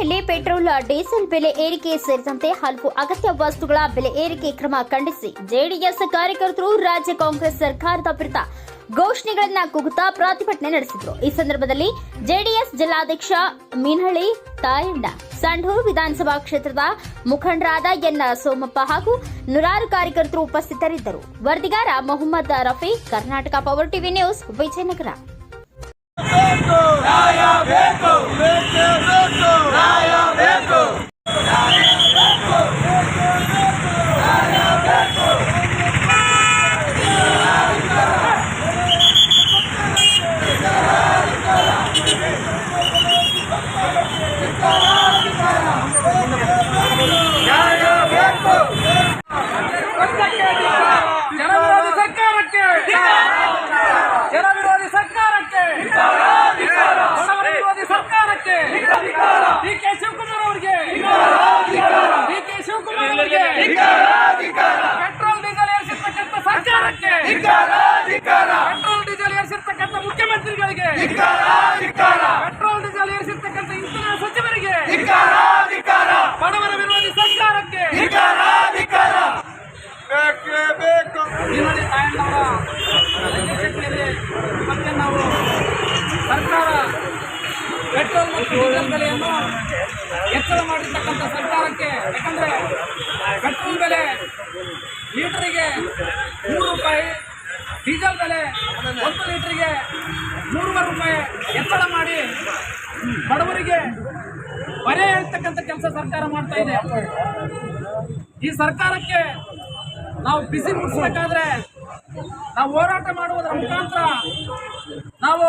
ಬಳ್ಳಾರಿಯಲ್ಲಿ petrol, diesel ಬೆಲೆ ಏರಿಕೆ ಸೇರಿದಂತೆ ಹಲವು ಅಗತ್ಯ ವಸ್ತುಗಳ ಬೆಲೆ ಏರಿಕೆ ಕ್ರಮ ಖಂಡಿಸಿ ಜೆಡಿಎಸ್ ಕಾರ್ಯಕರ್ತರು, ರಾಜ್ಯ ಕಾಂಗ್ರೆಸ್ ಸರ್ಕಾರದ ವಿರುದ್ಧ ಘೋಷಣೆಗಳನ್ನ ಕೂಗುತ್ತಾ ಪ್ರತಿಭಟನೆ ನಡೆಸಿದ್ರು. ಈ ಸಂದರ್ಭದಲ್ಲಿ ಜೆಡಿಎಸ್ ಜಿಲ್ಲಾಧ್ಯಕ್ಷ ಮೀನಹಳ್ಳಿ ತಾಯಣ್ಣ, ಸಂಡೂರು ವಿಧಾನಸಭಾ ಕ್ಷೇತ್ರದ ಮುಖಂಡರಾದ ಎನ್ ಸೋಮಪ್ಪ ಹಾಗೂ ನೂರಾರು ಕಾರ್ಯಕರ್ತರು ಉಪಸ್ಥಿತರಿದ್ದರು. ವರದಿಗಾರ Mohammed Rafi Karnataka power TV news Vijayanagara ಜನವಿರೋಧಿ ಸರ್ಕಾರಕ್ಕೆ ಜನವಿರೋಧಿ ಸರ್ಕಾರಕ್ಕೆ ಬಡವರ ವಿರೋಧಿ ಸರ್ಕಾರಕ್ಕೆ ಡಿ ಕೆ ಶಿವಕುಮಾರ್ ಅವರಿಗೆ ಡಿ ಕೆ ಶಿವಕುಮಾರ್ ಅವರಿಗೆ ಪೆಟ್ರೋಲ್ ಡೀಸೆಲ್ ಏರಿಸಿರ್ತಕ್ಕಂಥ ಸರ್ಕಾರಕ್ಕೆ ಪೆಟ್ರೋಲ್ ಡೀಸೆಲ್ ಏರಿಸಿರ್ತಕ್ಕಂಥ ಮುಖ್ಯಮಂತ್ರಿಗಳಿಗೆ ಪೆಟ್ರೋಲ್ ಡೀಸೆಲ್ ಏರಿಸಿರ್ತಕ್ಕಂಥ ಇಂಧನ ಸಚಿವರಿಗೆ ಬಡವರ ವಿರೋಧಿ ಸರ್ಕಾರಕ್ಕೆ ಅಧ್ಯಕ್ಷತೆಯಲ್ಲಿ ಮತ್ತೆ ನಾವು ಸರ್ಕಾರ ಪೆಟ್ರೋಲ್ ಮತ್ತು ಡೀಸೆಲ್ ಬೆಲೆಯನ್ನು ಹೆಚ್ಚಳ ಮಾಡಿರ್ತಕ್ಕಂಥ ಸರ್ಕಾರಕ್ಕೆ ಯಾಕಂದರೆ ಪೆಟ್ರೋಲ್ ಬೆಲೆ ಲೀಟರಿಗೆ ಡೀಸೆಲ್ ಬೆಲೆ ಒಂದು ಲೀಟ್ರಿಗೆ ನೂರೂವರೆ ರೂಪಾಯಿ ಹೆಚ್ಚಳ ಮಾಡಿ ಬಡವರಿಗೆ ಬರೆ ಹೇಳ್ತಕ್ಕಂಥ ಕೆಲಸ ಸರ್ಕಾರ ಮಾಡ್ತಾ ಇದೆ. ಈ ಸರ್ಕಾರಕ್ಕೆ ನಾವು ಬಿಸಿ ಮುಗಿಸ್ಬೇಕಾದ್ರೆ ನಾವು ಹೋರಾಟ ಮಾಡುವುದರ ಮುಖಾಂತರ ನಾವು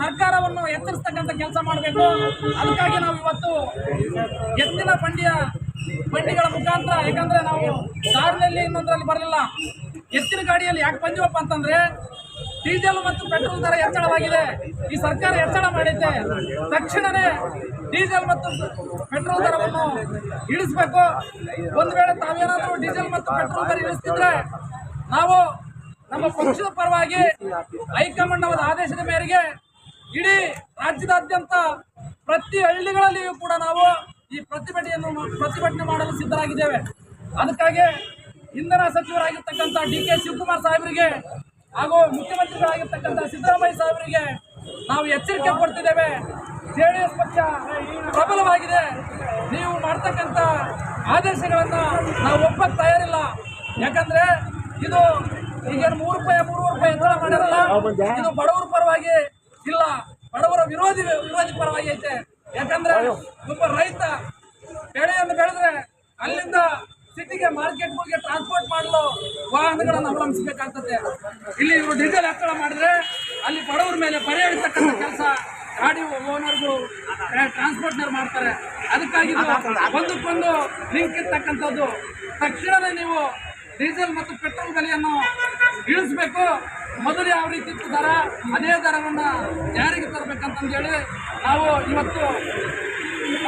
ಸರ್ಕಾರವನ್ನು ಎತ್ತರಿಸ್ತಕ್ಕಂಥ ಕೆಲಸ ಮಾಡಬೇಕು. ಅದಕ್ಕಾಗಿ ನಾವು ಇವತ್ತು ಎತ್ತಿನ ಬಂಡಿಯ ಬಂಡಿಗಳ ಮುಖಾಂತರ, ಯಾಕಂದರೆ ನಾವು ಕಾರಿನಲ್ಲಿ ಇನ್ನೊಂದರಲ್ಲಿ ಬರಲಿಲ್ಲ. ಎತ್ತಿನ ಗಾಡಿಯಲ್ಲಿ ಯಾಕೆ ಬಂದಿವಪ್ಪ ಅಂತಂದ್ರೆ ಡೀಸೆಲ್ ಮತ್ತು ಪೆಟ್ರೋಲ್ ದರ ಹೆಚ್ಚಳವಾಗಿದೆ. ಈ ಸರ್ಕಾರ ಹೆಚ್ಚಳ ಮಾಡಿದ್ದೆ. ತಕ್ಷಣವೇ ಡೀಸೆಲ್ ಮತ್ತು ಪೆಟ್ರೋಲ್ ದರವನ್ನು ಇಳಿಸಬೇಕು. ಒಂದು ವೇಳೆ ತಾವೇನಾದರೂ ಡೀಸೆಲ್ ಮತ್ತು ಪೆಟ್ರೋಲ್ ದರ ಇಳಿಸ್ತಿದ್ರೆ ನಾವು ನಮ್ಮ ಪಕ್ಷದ ಪರವಾಗಿ ಹೈಕಮಾಂಡ್ ಅವರ ಆದೇಶದ ಮೇರೆಗೆ ಇಡೀ ರಾಜ್ಯದಾದ್ಯಂತ ಪ್ರತಿ ಹಳ್ಳಿಗಳಲ್ಲಿಯೂ ಕೂಡ ನಾವು ಈ ಪ್ರತಿಭಟನೆಯನ್ನು ಪ್ರತಿಭಟನೆ ಮಾಡಲು ಸಿದ್ಧರಾಗಿದ್ದೇವೆ. ಅದಕ್ಕಾಗಿ ಇಂಧನ ಸಚಿವರಾಗಿರ್ತಕ್ಕಂಥ ಡಿ ಕೆ ಶಿವಕುಮಾರ್ ಸಾಹೇಬರಿಗೆ ಹಾಗೂ ಮುಖ್ಯಮಂತ್ರಿಗಳಾಗಿರ್ತಕ್ಕಂಥ ಸಿದ್ದರಾಮಯ್ಯ ಸಾಹೇಬರಿಗೆ ನಾವು ಎಚ್ಚರಿಕೆ ಕೊಡ್ತಿದ್ದೇವೆ. ಜೆ ಡಿ ಎಸ್ ಪಕ್ಷ ಪ್ರಬಲವಾಗಿದೆ. ನೀವು ಮಾಡ್ತಕ್ಕಂಥ ಆದೇಶಗಳನ್ನು ನಾವು ಒಪ್ಪಕ್ಕೆ ತಯಾರಿಲ್ಲ. ಯಾಕಂದ್ರೆ ಇದು ಈಗೇನು ಮೂರು ರೂಪಾಯಿ ಮೂರು ರೂಪಾಯಿ ಹೆಚ್ಚಳ ಮಾಡಿರಲ್ಲ. ಇದು ಬಡವರ ಪರವಾಗಿ ಇಲ್ಲ. ಬಡವರ ವಿರೋಧಿ ವಿರೋಧಿ ಪರವಾಗಿ ಐತೆ. ಯಾಕಂದ್ರೆ ಒಬ್ಬ ರೈತ ಬೆಳೆಯನ್ನು ಬೆಳೆದ್ರೆ ಅಲ್ಲಿಂದ ಸಿಟಿಗೆ ಮಾರ್ಕೆಟ್ಗಳಿಗೆ ಟ್ರಾನ್ಸ್ಪೋರ್ಟ್ ಮಾಡಲು ವಾಹನಗಳನ್ನು ಅವಲಂಬಿಸಬೇಕಾಗ್ತದೆ. ಇಲ್ಲಿ ಇವರು ಡೀಸೆಲ್ ಹೆಚ್ಚಳ ಮಾಡಿದ್ರೆ ಅಲ್ಲಿ ಬಡವ್ರ ಮೇಲೆ ಪರಿಹರಿಸತಕ್ಕಂಥ ಕೆಲಸ ಗಾಡಿ ಓನರ್ಗಳು ಟ್ರಾನ್ಸ್ಪೋರ್ಟ್ನವ್ರು ಮಾಡ್ತಾರೆ. ಅದಕ್ಕಾಗಿ ಒಂದಕ್ಕೊಂದು ಲಿಂಕ್ ಇರ್ತಕ್ಕಂಥದ್ದು. ತಕ್ಷಣವೇ ನೀವು ಡೀಸೆಲ್ ಮತ್ತು ಪೆಟ್ರೋಲ್ ಬೆಲೆಯನ್ನು ಇಳಿಸಬೇಕು. ಮೊದಲು ಯಾವ ರೀತಿ ಇತ್ತು ದರ, ಅದೇ ದರವನ್ನು ಜಾರಿಗೆ ತರಬೇಕಂತಂದೇಳಿ ನಾವು ಇವತ್ತು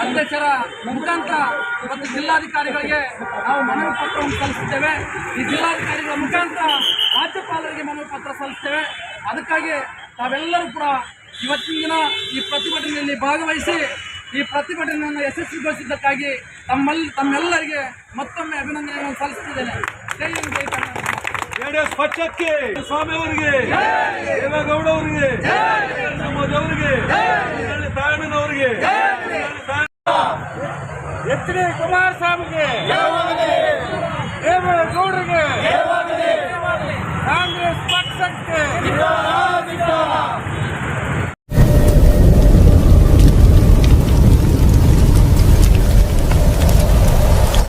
ಅಧ್ಯಕ್ಷರ ಮುಖಾಂತರ ಮತ್ತು ಜಿಲ್ಲಾಧಿಕಾರಿಗಳಿಗೆ ನಾವು ಮನವಿ ಪತ್ರವನ್ನು ಸಲ್ಲಿಸುತ್ತೇವೆ. ಈ ಜಿಲ್ಲಾಧಿಕಾರಿಗಳ ಮುಖಾಂತರ ರಾಜ್ಯಪಾಲರಿಗೆ ಮನವಿ ಪತ್ರ ಸಲ್ಲಿಸ್ತೇವೆ ಅದಕ್ಕಾಗಿ ತಾವೆಲ್ಲರೂ ಕೂಡ ಇವತ್ತಿನ ದಿನ ಈ ಪ್ರತಿಭಟನೆಯಲ್ಲಿ ಭಾಗವಹಿಸಿ ಈ ಪ್ರತಿಭಟನೆಯನ್ನು ಯಶಸ್ವಿಗೊಳಿಸಿದ್ದಕ್ಕಾಗಿ ತಮ್ಮಲ್ಲಿ ತಮ್ಮೆಲ್ಲರಿಗೆ ಮತ್ತೊಮ್ಮೆ ಅಭಿನಂದನೆಗಳನ್ನು ಸಲ್ಲಿಸುತ್ತಿದ್ದೇನೆ. ಜೈ ಹಿಂದ್ ಜೈ ಕರ್ನಾಟಕ. ಜೆಡಿಎಸ್ ಪಕ್ಷಕ್ಕೆ ಸ್ವಾಮಿ ಅವರಿಗೆ ದೇವೇಗೌಡ ಅವರಿಗೆ ಅವರಿಗೆ ತಾಯಣ್ಣನವರಿಗೆ ಎಚ್ ಡಿ ಕುಮಾರಸ್ವಾಮಿಗೆ ದೇವೇಗೌಡರಿಗೆ ಕಾಂಗ್ರೆಸ್ ಪಕ್ಷಕ್ಕೆ